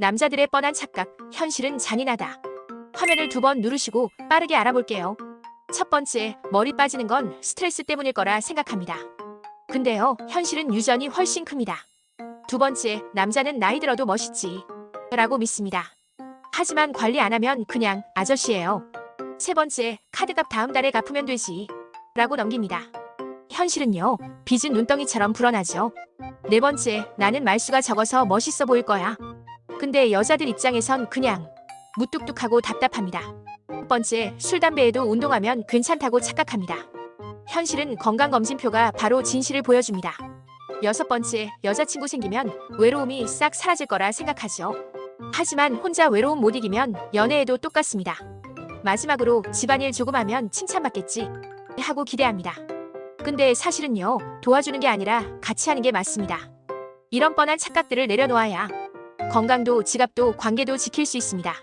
남자들의 뻔한 착각, 현실은 잔인하다. 화면을 두 번 누르시고 빠르게 알아볼게요. 첫 번째, 머리 빠지는 건 스트레스 때문일 거라 생각합니다. 근데요, 현실은 유전이 훨씬 큽니다. 두 번째, 남자는 나이 들어도 멋있지. 라고 믿습니다. 하지만 관리 안 하면 그냥 아저씨예요. 세 번째, 카드값 다음 달에 갚으면 되지. 라고 넘깁니다. 현실은요, 빚은 눈덩이처럼 불어나죠. 네 번째, 나는 말수가 적어서 멋있어 보일 거야. 근데 여자들 입장에선 그냥 무뚝뚝하고 답답합니다. 첫 번째, 술, 담배에도 운동하면 괜찮다고 착각합니다. 현실은 건강검진표가 바로 진실을 보여줍니다. 여섯 번째, 여자친구 생기면 외로움이 싹 사라질 거라 생각하죠. 하지만 혼자 외로움 못 이기면 연애에도 똑같습니다. 마지막으로 집안일 조금 하면 칭찬받겠지 하고 기대합니다. 근데 사실은요, 도와주는 게 아니라 같이 하는 게 맞습니다. 이런 뻔한 착각들을 내려놓아야 건강도 지갑도 관계도 지킬 수 있습니다.